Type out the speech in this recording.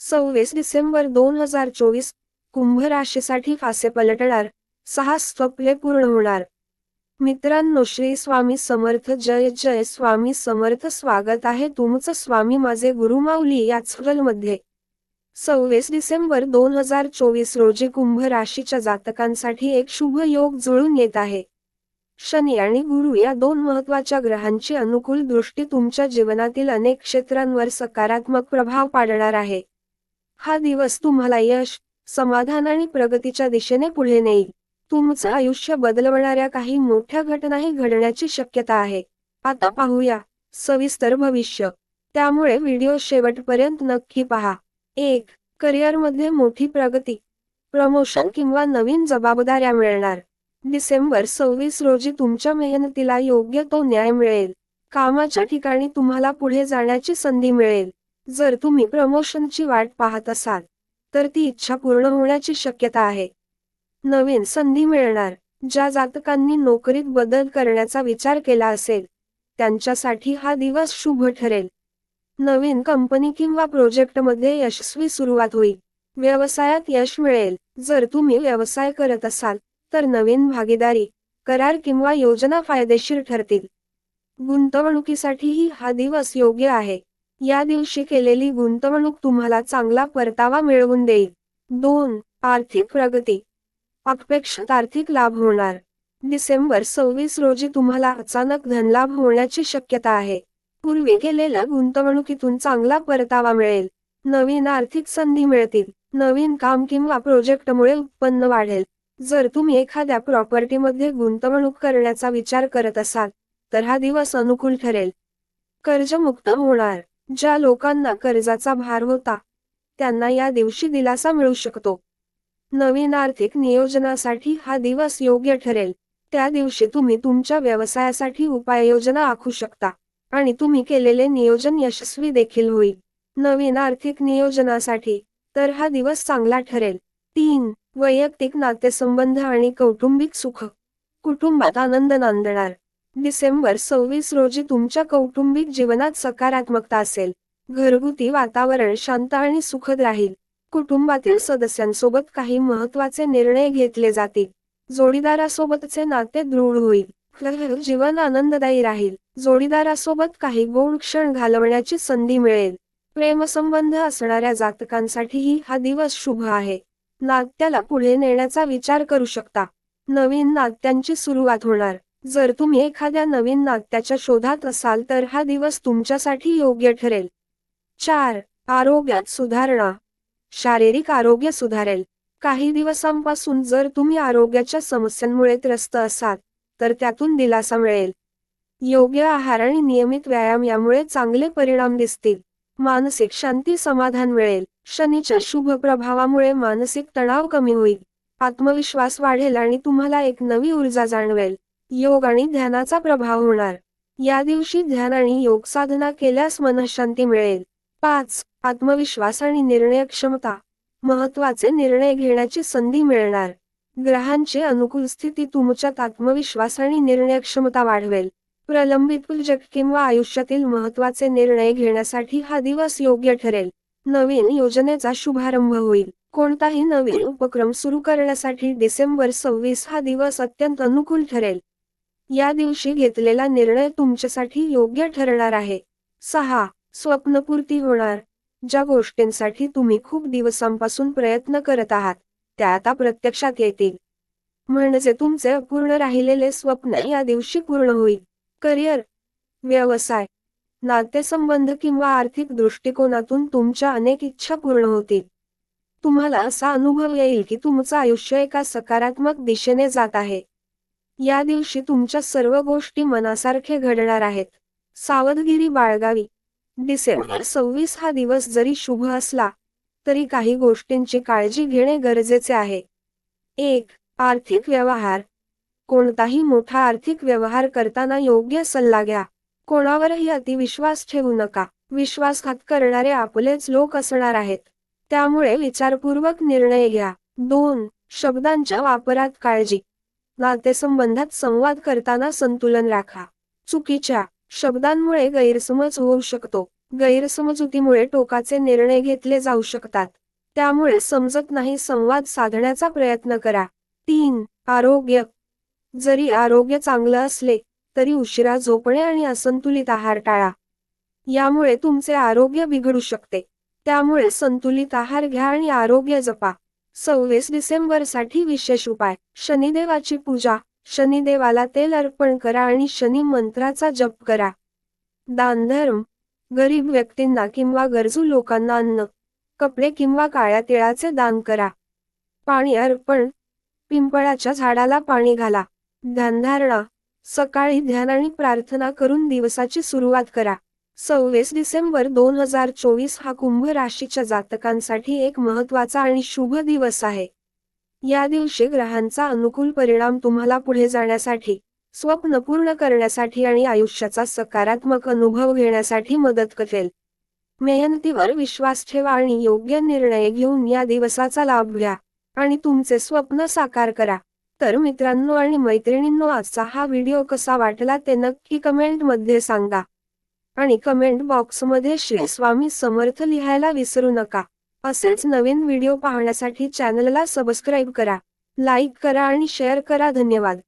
सव्वीस डिसेंबर दोन हजार चोवीस कुंभ राशीसाठी फासे पलटणार सहा स्वप्ने पूर्ण होणार. मित्रांनो श्री स्वामी समर्थ जय जय स्वामी समर्थ स्वागत आहे तुमचं स्वामी माझे गुरुमाऊली याच मध्ये सव्वीस डिसेंबर दोन हजार चोवीस रोजी कुंभ राशीच्या जातकांसाठी एक शुभ योग जुळून येत आहे. शनी आणि गुरु या दोन महत्त्वाच्या ग्रहांची अनुकूल दृष्टी तुमच्या जीवनातील अनेक क्षेत्रांवर सकारात्मक प्रभाव पाडणार आहे. हा दिवस तुम्हाला यश समाधान आणि प्रगतीच्या दिशेने पुढे नेईल. तुमचं आयुष्य बदलवणाऱ्या काही मोठ्या घटनाही घडण्याची शक्यता आहे. आता पाहूया सविस्तर भविष्य. त्यामुळे व्हिडिओ शेवटपर्यंत नक्की पहा. एक करिअरमध्ये मोठी प्रगती. प्रमोशन किंवा नवीन जबाबदाऱ्या मिळणार. डिसेंबर सव्वीस रोजी तुमच्या मेहनतीला योग्य तो न्याय मिळेल. कामाच्या ठिकाणी तुम्हाला पुढे जाण्याची संधी मिळेल. जर तुम्ही प्रमोशनची वाट पाहत असाल तर ती इच्छा पूर्ण होण्याची शक्यता आहे. नवीन संधी मिळणार ज्या जातकांनी नोकरीत बदल करण्याचा विचार केला असेल त्यांच्यासाठी हा दिवस शुभ ठरेल. नवीन कंपनी किंवा प्रोजेक्टमध्ये यशस्वी सुरुवात होईल. व्यवसायात यश मिळेल. जर तुम्ही व्यवसाय करत असाल तर नवीन भागीदारी करार किंवा योजना फायदेशीर ठरतील. गुंतवणुकीसाठीही हा दिवस योग्य आहे. या दिवशी केलेली गुंतवणूक तुम्हाला चांगला परतावा मिळवून देईल. दोन आर्थिक प्रगती. अपेक्षित आर्थिक लाभ होणार. डिसेंबर सव्वीस रोजी तुम्हाला अचानक धनलाभ होण्याची शक्यता आहे. पूर्वी केलेल्या गुंतवणुकीतून चांगला परतावा मिळेल. नवीन आर्थिक संधी मिळतील. नवीन काम किंवा प्रोजेक्टमुळे उत्पन्न वाढेल. जर तुम्ही एखाद्या प्रॉपर्टीमध्ये गुंतवणूक करण्याचा विचार करत असाल तर हा दिवस अनुकूल ठरेल. कर्जमुक्त होणार. ज्या लोकांना कर्जाचा भार होता त्यांना या दिवशी दिलासा मिळू शकतो. नवीन आर्थिक नियोजनासाठी हा दिवस योग्य ठरेल. त्या दिवशी तुम्ही तुमच्या व्यवसायासाठी उपाययोजना आखू शकता आणि तुम्ही केलेले नियोजन यशस्वी देखील होईल. नवीन आर्थिक नियोजनासाठी तर हा दिवस चांगला ठरेल. तीन वैयक्तिक नातेसंबंध आणि कौटुंबिक सुख. कुटुंबात आनंद नांदणार. डिसेंबर सव्वीस रोजी तुमच्या कौटुंबिक जीवनात सकारात्मकता असेल. घरगुती वातावरण शांत आणि सुखद राहील. कुटुंबातील सदस्यांसोबत काही महत्त्वाचे निर्णय घेतले जातील. जोडीदारासोबतचे नाते दृढ होईल. जीवन आनंददायी राहील. जोडीदारासोबत काही गोड क्षण घालवण्याची संधी मिळेल. प्रेमसंबंध असणाऱ्या जातकांसाठीही हा दिवस शुभ आहे. नात्याला पुढे नेण्याचा विचार करू शकता. नवीन नात्यांची सुरुवात होणार. जर तुम्ही एखाद्या नवीन नात्याच्या शोधात असाल तर हा दिवस तुमच्यासाठी योग्य ठरेल. चार आरोग्यात सुधारणा. शारीरिक आरोग्य सुधारेल. काही दिवसांपासून जर तुम्ही आरोग्याच्या समस्यांमुळे त्रस्त असाल तर त्यातून दिलासा मिळेल. योग्य आहार आणि नियमित व्यायाम यामुळे चांगले परिणाम दिसतील. मानसिक शांती समाधान मिळेल. शनीच्या शुभ प्रभावामुळे मानसिक तणाव कमी होईल. आत्मविश्वास वाढेल आणि तुम्हाला एक नवी ऊर्जा जाणवेल. योग आणि ध्यानाचा प्रभाव होणार. या दिवशी ध्यान आणि योग साधना केल्यास मनशांती मिळेल. पाच आत्मविश्वास आणि निर्णय क्षमता. महत्त्वाचे निर्णय घेण्याची संधी मिळणार. ग्रहांची अनुकूल स्थिती तुमच्यात आत्मविश्वास आणि निर्णय क्षमता वाढवेल. प्रलंबित प्रोजेक्ट किंवा आयुष्यातील महत्त्वाचे निर्णय घेण्यासाठी हा दिवस योग्य ठरेल. नवीन योजनेचा शुभारंभ होईल. कोणताही नवीन उपक्रम सुरू करण्यासाठी डिसेंबर सव्वीस हा दिवस अत्यंत अनुकूल ठरेल. या दिवशी घेतलेला निर्णय तुमच्यासाठी योग्य ठरणार आहे. सहा. स्वप्नपूर्ती होणार. ज्या गोष्टींसाठी तुम्ही खूप दिवसांपासून प्रयत्न करत आहात त्या आता प्रत्यक्षात येतील. म्हणजे तुमचे अपूर्ण राहिलेले स्वप्न या दिवशी पूर्ण होईल. करिअर व्यवसाय नातेसंबंध किंवा आर्थिक दृष्टिकोनातून तुमच्या अनेक इच्छा पूर्ण होतील. तुम्हाला असा अनुभव येईल की तुमचं आयुष्य एका सकारात्मक दिशेने जात आहे. या दिवशी तुमच्या सर्व गोष्टी मनासारखे घडणार आहेत. सावधगिरी बाळगावी. डिसेंबर सव्वीस हा दिवस जरी शुभ असला तरी काही गोष्टींची काळजी घेणे गरजेचे आहे. एक आर्थिक व्यवहार. कोणताही मोठा आर्थिक व्यवहार करताना योग्य सल्ला घ्या. कोणावरही अतिविश्वास ठेवू नका. विश्वासघात करणारे आपलेच लोक असणार आहेत. त्यामुळे विचारपूर्वक निर्णय घ्या. दोन शब्दांच्या वापरात काळजी. नातेसंबंधात संवाद करताना संतुलन राखा. चुकीच्या शब्दांमुळे गैरसमज होऊ शकतो. गैरसमजुतीमुळे टोकाचे निर्णय घेतले जाऊ शकतात. त्यामुळे समजत नाही संवाद साधण्याचा प्रयत्न करा. तीन आरोग्य. जरी आरोग्य चांगलं असले तरी उशिरा झोपणे आणि असंतुलित आहार टाळा. यामुळे तुमचे आरोग्य बिघडू शकते. त्यामुळे संतुलित आहार घ्या आणि आरोग्य जपा. सव्वीस डिसेंबरसाठी विशेष उपाय. शनिदेवाची पूजा. शनिदेवाला तेल अर्पण करा आणि शनी मंत्राचा जप करा. दानधर्म गरीब व्यक्तींना किंवा गरजू लोकांना अन्न कपडे किंवा काळ्या तिळाचे दान करा. पाणी अर्पण. पिंपळाच्या झाडाला पाणी घाला. ध्यानधारणा. सकाळी ध्यान आणि प्रार्थना करून दिवसाची सुरुवात करा. सव्वीस डिसेंबर दोन हजार चोवीस हा कुंभ राशीच्या जातकांसाठी एक महत्त्वाचा आणि शुभ दिवस आहे. या दिवशी ग्रहांचा अनुकूल परिणाम तुम्हाला पुढे जाण्यासाठी स्वप्न पूर्ण करण्यासाठी आणि आयुष्याचा सकारात्मक अनुभव घेण्यासाठी मदत करेल. मेहनतीवर विश्वास ठेवा आणि योग्य निर्णय घेऊन या दिवसाचा लाभ घ्या आणि तुमचे स्वप्न साकार करा. तर मित्रांनो आणि मैत्रिणींनो आजचा हा व्हिडिओ कसा वाटला ते नक्की कमेंटमध्ये सांगा. आणि कमेंट बॉक्समध्ये श्री स्वामी समर्थ लिहायला विसरू नका. असेच नवीन व्हिडिओ पाहण्यासाठी चॅनलला सबस्क्राईब करा. लाईक करा आणि शेअर करा. धन्यवाद.